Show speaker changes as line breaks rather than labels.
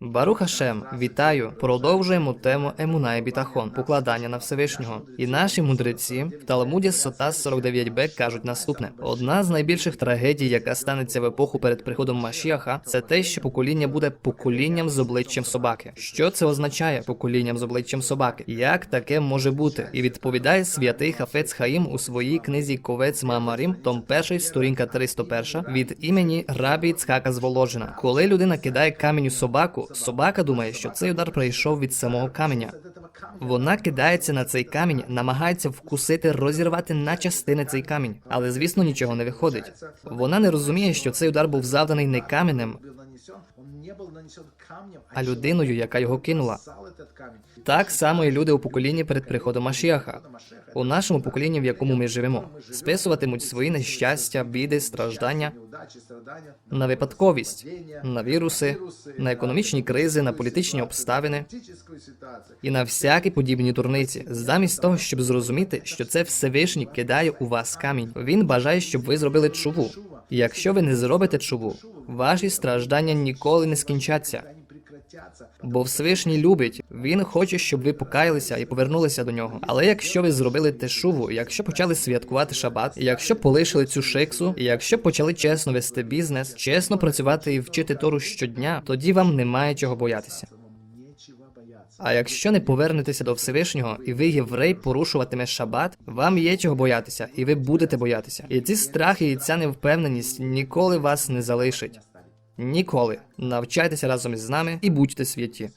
Барух Хашем, вітаю! Продовжуємо тему Емуна і Бітахон, покладання на Всевишнього. І наші мудреці в Талмуді Сота 49б кажуть наступне: одна з найбільших трагедій, яка станеться в епоху перед приходом Машіаха, це те, що покоління буде поколінням з обличчям собаки. Що це означає поколінням з обличчям собаки? Як таке може бути? І відповідає святий Хафець Хаїм у своїй книзі Ковець Маамарім, том 1, сторінка 301, від імені Рабі Цхака з Воложина. Коли людина кидає камінь у собаку, собака думає, що цей удар прийшов від самого каменя. Вона кидається на цей камінь, намагається вкусити, розірвати на частини цей камінь, але звісно нічого не виходить. Вона не розуміє, що цей удар був завданий не каменем,
был нанесен, он не был нанесен камнем,
а людиною, яка його кинула.
сал этот камень.
Так само і люди у поколінні перед приходом Машіаха. У нашому поколінні, в якому ми живемо, списуватимуть свої нещастя, біди, страждання
Неудачи, страдания,
на випадковість, на віруси, на економічні кризи, на політичні обставини
политическую ситуацию.
і на всякі подібні дурниці. Замість того, щоб зрозуміти, що це Всевишній кидає у вас камінь. Він бажає, щоб ви зробили чуву. Якщо ви не зробите чуву, ваші страждання ніколи не скінчаться. Бо Всевишній любить, він хоче, щоб ви покаялися і повернулися до нього. Але якщо ви зробили тешуву, якщо почали святкувати шабат, якщо полишили цю шиксу, якщо почали чесно вести бізнес, чесно працювати і вчити Тору щодня, тоді вам немає чого боятися. А якщо не повернетеся до Всевишнього, і ви, єврей, порушуватиме шабат, вам є чого боятися, і ви будете боятися. І ці страхи і ця невпевненість ніколи вас не залишить. Ніколи навчайтеся разом із нами і будьте святі.